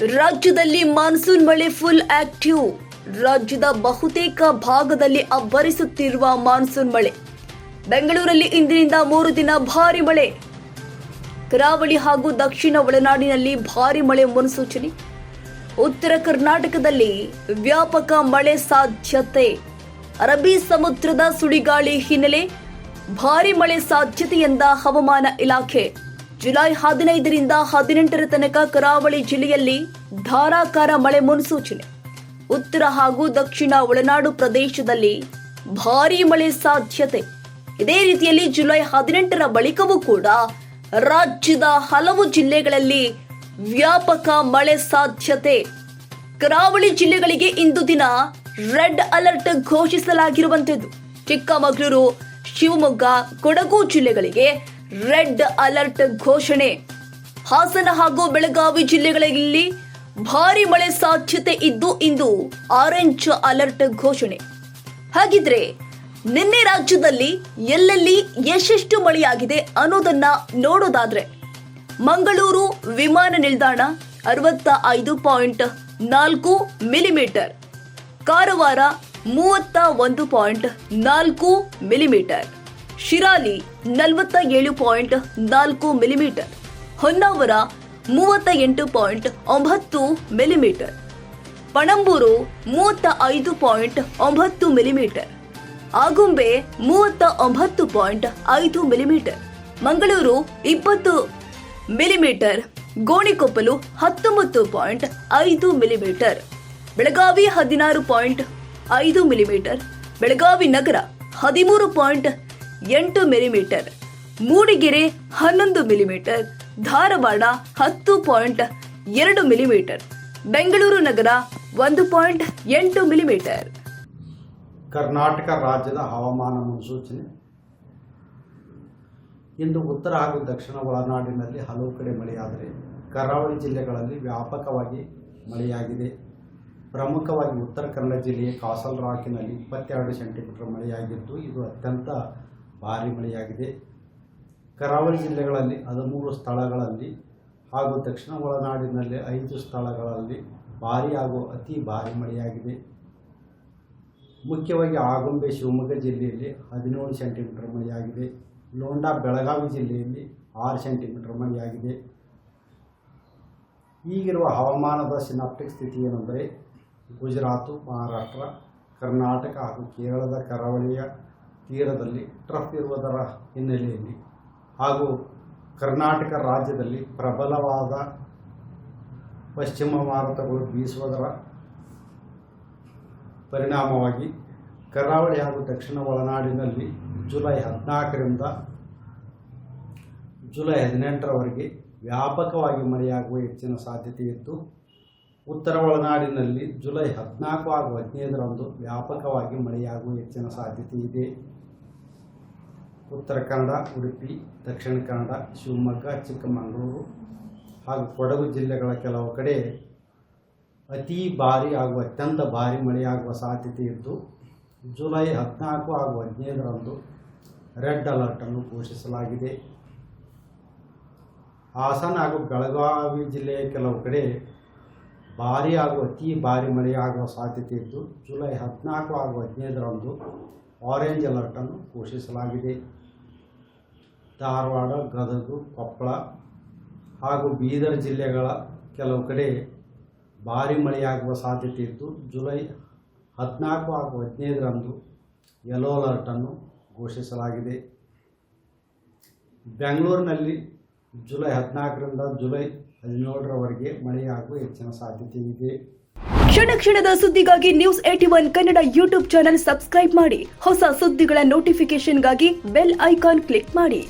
ರಾಜ್ಯದಲ್ಲಿ ಮಾನ್ಸೂನ್ ಮಳೆ full active ರಾಜ್ಯದ ಬಹುತೇಕ ಭಾಗದಲ್ಲಿ ಅಬ್ಬರಿಸುತ್ತಿರುವ ಮಾನ್ಸೂನ್ ಮಳೆ. ಬೆಂಗಳೂರಲ್ಲಿ ಇಂದಿನಿಂದ ಮೂರು ದಿನ ಭಾರಿ ಮಳೆ. ಕರಾವಳಿ ಹಾಗೂ ದಕ್ಷಿಣ ಒಳನಾಡಿನಲ್ಲಿ ಭಾರಿ ಮಳೆ ಮುನ್ಸೂಚನೆ. ಉತ್ತರ ಕರ್ನಾಟಕದಲ್ಲಿ ವ್ಯಾಪಕ ಮಳೆ ಸಾಧ್ಯತೆ. ಅರಬ್ಬಿ ಸಮುದ್ರದ ಸುಳಿಗಾಳಿ ಹಿನ್ನೆಲೆ ಭಾರಿ ಮಳೆ ಸಾಧ್ಯತೆಯಿಂದ ಹವಾಮಾನ ಇಲಾಖೆ ಜುಲೈ ಹದಿನೈದರಿಂದ ಹದಿನೆಂಟರ ತನಕ ಕರಾವಳಿ ಜಿಲ್ಲೆಯಲ್ಲಿ ಧಾರಾಕಾರ ಮಳೆ ಮುನ್ಸೂಚನೆ. ಉತ್ತರ ಹಾಗೂ ದಕ್ಷಿಣ ಒಳನಾಡು ಪ್ರದೇಶದಲ್ಲಿ ಭಾರೀ ಮಳೆ ಸಾಧ್ಯತೆ. ಇದೇ ರೀತಿಯಲ್ಲಿ ಜುಲೈ ಹದಿನೆಂಟರ ಬಳಿಕವೂ ಕೂಡ ರಾಜ್ಯದ ಹಲವು ಜಿಲ್ಲೆಗಳಲ್ಲಿ ವ್ಯಾಪಕ ಮಳೆ ಸಾಧ್ಯತೆ. ಕರಾವಳಿ ಜಿಲ್ಲೆಗಳಿಗೆ ಇಂದು ದಿನ ರೆಡ್ ಅಲರ್ಟ್ ಘೋಷಿಸಲಾಗಿರುವಂತದ್ದು ಚಿಕ್ಕಮಗಳೂರು, ಶಿವಮೊಗ್ಗ, ಕೊಡಗು ಜಿಲ್ಲೆಗಳಿಗೆ ರೆಡ್ ಅಲರ್ಟ್ ಘೋಷಣೆ. ಹಾಸನ ಹಾಗೂ ಬೆಳಗಾವಿ ಜಿಲ್ಲೆಗಳಲ್ಲಿ ಭಾರಿ ಮಳೆ ಸಾಧ್ಯತೆ ಇದ್ದು ಇಂದು ಆರೆಂಜ್ ಅಲರ್ಟ್ ಘೋಷಣೆ. ಹಾಗಿದ್ರೆ ನಿನ್ನೆ ರಾಜ್ಯದಲ್ಲಿ ಎಲ್ಲೆಲ್ಲಿ ಎಷ್ಟೆಷ್ಟು ಮಳೆಯಾಗಿದೆ ಅನ್ನೋದನ್ನ ನೋಡೋದಾದ್ರೆ ಮಂಗಳೂರು ವಿಮಾನ ನಿಲ್ದಾಣ ಅರವತ್ತ ಐದು ಪಾಯಿಂಟ್ ನಾಲ್ಕು ಮಿಲಿಮೀಟರ್, ಕಾರವಾರ ಮೂವತ್ತ ಒಂದು ಪಾಯಿಂಟ್ ನಾಲ್ಕು ಮಿಲಿಮೀಟರ್. ಶಿರಾಲಿ ನಲವತ್ತ ಏಳು ಪಾಯಿಂಟ್ ನಾಲ್ಕು ಮಿಲಿಮೀಟರ್, ಹೊನ್ನಾವರ ಮೂವತ್ತ ಎಂಟು ಪಾಯಿಂಟ್ ಒಂಬತ್ತು ಮಿಲಿಮೀಟರ್, ಪಣಂಬೂರು ಮೂವತ್ತ ಐದು ಪಾಯಿಂಟ್ ಒಂಬತ್ತು ಮಿಲಿಮೀಟರ್, ಆಗುಂಬೆ ಮೂವತ್ತ ಒಂಬತ್ತು ಪಾಯಿಂಟ್ ಐದು ಮಿಲಿಮೀಟರ್, ಮಂಗಳೂರು ಇಪ್ಪತ್ತು ಮಿಲಿಮೀಟರ್, ಗೋಣಿಕೊಪ್ಪಲು ಹತ್ತೊಂಬತ್ತು ಪಾಯಿಂಟ್ ಐದು ಮಿಲಿಮೀಟರ್, ಬೆಳಗಾವಿ ಹದಿನಾರು ಪಾಯಿಂಟ್ ಐದು ಮಿಲಿಮೀಟರ್, ಬೆಳಗಾವಿ ನಗರ ಹದಿಮೂರು ಪಾಯಿಂಟ್ ಎಂಟು ಮಿಲಿಮೀಟರ್ ಮೂಡಿಗೆರೆ ಹನ್ನೊಂದು ಮಿಲಿಮೀಟರ್ ಧಾರವಾಡ ಹತ್ತು ಪಾಯಿಂಟ್ ಎರಡು ಮಿಲಿಮೀಟರ್ ಬೆಂಗಳೂರು ನಗರ ಒಂದು ಪಾಯಿಂಟ್ ಎಂಟು ಮಿಲಿಮೀಟರ್ ಕರ್ನಾಟಕ ರಾಜ್ಯದ ಹವಾಮಾನ ಮುನ್ಸೂಚನೆ. ಇಂದು ಉತ್ತರ ಹಾಗೂ ದಕ್ಷಿಣ ಒಳನಾಡಿನಲ್ಲಿ ಹಲವು ಕಡೆ ಮಳೆಯಾದರೆ ಕರಾವಳಿ ಜಿಲ್ಲೆಗಳಲ್ಲಿ ವ್ಯಾಪಕವಾಗಿ ಮಳೆಯಾಗಿದೆ. ಪ್ರಮುಖವಾಗಿ ಉತ್ತರ ಕನ್ನಡ ಜಿಲ್ಲೆಯ ಕಾಸಲ್ ರಾಕಿನಲ್ಲಿ ಇಪ್ಪತ್ತೆರಡು ಸೆಂಟಿಮೀಟರ್ ಮಳೆಯಾಗಿದ್ದು, ಇದು ಅತ್ಯಂತ ಭಾರಿ ಮಳೆಯಾಗಿದೆ. ಕರಾವಳಿ ಜಿಲ್ಲೆಗಳಲ್ಲಿ ಹದಿಮೂರು ಸ್ಥಳಗಳಲ್ಲಿ ಹಾಗೂ ದಕ್ಷಿಣ ಒಳನಾಡಿನಲ್ಲಿ ಐದು ಸ್ಥಳಗಳಲ್ಲಿ ಭಾರಿ ಹಾಗೂ ಅತಿ ಭಾರಿ ಮಳೆಯಾಗಿದೆ. ಮುಖ್ಯವಾಗಿ ಆಗುಂಬೆ, ಶಿವಮೊಗ್ಗ ಜಿಲ್ಲೆಯಲ್ಲಿ ಹದಿನೇಳು ಸೆಂಟಿಮೀಟರ್ ಮಳೆಯಾಗಿದೆ. ಲೋಂಡಾ, ಬೆಳಗಾವಿ ಜಿಲ್ಲೆಯಲ್ಲಿ ಆರು ಸೆಂಟಿಮೀಟರ್ ಮಳೆಯಾಗಿದೆ. ಈಗಿರುವ ಹವಾಮಾನದ ಸಿನಾಪ್ಟಿಕ್ ಸ್ಥಿತಿ ಏನೆಂದರೆ, ಗುಜರಾತು, ಮಹಾರಾಷ್ಟ್ರ, ಕರ್ನಾಟಕ ಹಾಗೂ ಕೇರಳದ ಕರಾವಳಿಯ ತೀರದಲ್ಲಿ ಟ್ರಫ್ ಇರುವುದರ ಹಿನ್ನೆಲೆಯಲ್ಲಿ ಹಾಗೂ ಕರ್ನಾಟಕ ರಾಜ್ಯದಲ್ಲಿ ಪ್ರಬಲವಾದ ಪಶ್ಚಿಮ ಮಾರುತಗಳು ಬೀಸುವುದರ ಪರಿಣಾಮವಾಗಿ ಕರಾವಳಿ ಹಾಗೂ ದಕ್ಷಿಣ ಒಳನಾಡಿನಲ್ಲಿ ಜುಲೈ ಹದಿನಾಲ್ಕರಿಂದ ಜುಲೈ ಹದಿನೆಂಟರವರೆಗೆ ವ್ಯಾಪಕವಾಗಿ ಮಳೆಯಾಗುವ ಹೆಚ್ಚಿನ ಸಾಧ್ಯತೆ ಇದ್ದು ಉತ್ತರ ಒಳನಾಡಿನಲ್ಲಿ ಜುಲೈ ಹದಿನಾಲ್ಕು ಹಾಗೂ ಹದಿನೈದರಂದು ವ್ಯಾಪಕವಾಗಿ ಮಳೆಯಾಗುವ ಹೆಚ್ಚಿನ ಸಾಧ್ಯತೆ ಇದೆ. ಉತ್ತರ ಕನ್ನಡ, ಉಡುಪಿ, ದಕ್ಷಿಣ ಕನ್ನಡ, ಶಿವಮೊಗ್ಗ, ಚಿಕ್ಕಮಗಳೂರು ಹಾಗೂ ಕೊಡಗು ಜಿಲ್ಲೆಗಳ ಕೆಲವು ಕಡೆ ಅತಿ ಭಾರಿ ಹಾಗೂ ಅತ್ಯಂತ ಭಾರಿ ಮಳೆಯಾಗುವ ಸಾಧ್ಯತೆ ಇದ್ದು, ಜುಲೈ ಹದಿನಾಲ್ಕು ಹಾಗೂ ಹದಿನೈದರಂದು ರೆಡ್ ಅಲರ್ಟನ್ನು ಘೋಷಿಸಲಾಗಿದೆ. ಹಾಸನ ಹಾಗೂ ಬೆಳಗಾವಿ ಜಿಲ್ಲೆಯ ಕೆಲವು ಕಡೆ ಭಾರಿ ಆಗುವ ಅತಿ ಭಾರಿ ಮಳೆಯಾಗುವ ಸಾಧ್ಯತೆ ಇದ್ದು, ಜುಲೈ ಹದಿನಾಲ್ಕು ಹಾಗೂ ಹದಿನೈದರಂದು ಆರೆಂಜ್ ಅಲರ್ಟನ್ನು ಘೋಷಿಸಲಾಗಿದೆ. ಧಾರವಾಡ, ಗದಗ, ಕೊಪ್ಪಳ ಹಾಗೂ ಬೀದರ್ ಜಿಲ್ಲೆಗಳ ಕೆಲವು ಕಡೆ ಭಾರಿ ಮಳೆಯಾಗುವ ಸಾಧ್ಯತೆ ಇದ್ದು, ಜುಲೈ ಹದಿನಾಲ್ಕು ಹಾಗೂ ಹದಿನೈದರಂದು ಯೆಲ್ಲೋ ಅಲರ್ಟನ್ನು ಘೋಷಿಸಲಾಗಿದೆ. ಬೆಂಗಳೂರಿನಲ್ಲಿ ಜುಲೈ ಹದಿನಾಲ್ಕರಿಂದ ಜುಲೈ ಹದಿನೇಳರವರೆಗೆ ಮಳೆಯಾಗುವ ಹೆಚ್ಚಿನ ಸಾಧ್ಯತೆ ಇದೆ. ಕ್ಷಣ ಕ್ಷಣದ ಸುದ್ದಿಗಾಗಿ news at one Kannada YouTube channel subscribe ಮಾಡಿ. ಹೊಸ ಸುದ್ದಿಗಳ ನೋಟಿಫಿಕೇಶನ್ಗಾಗಿ ಬೆಲ್ ಐಕಾನ್ ಕ್ಲಿಕ್ ಮಾಡಿ.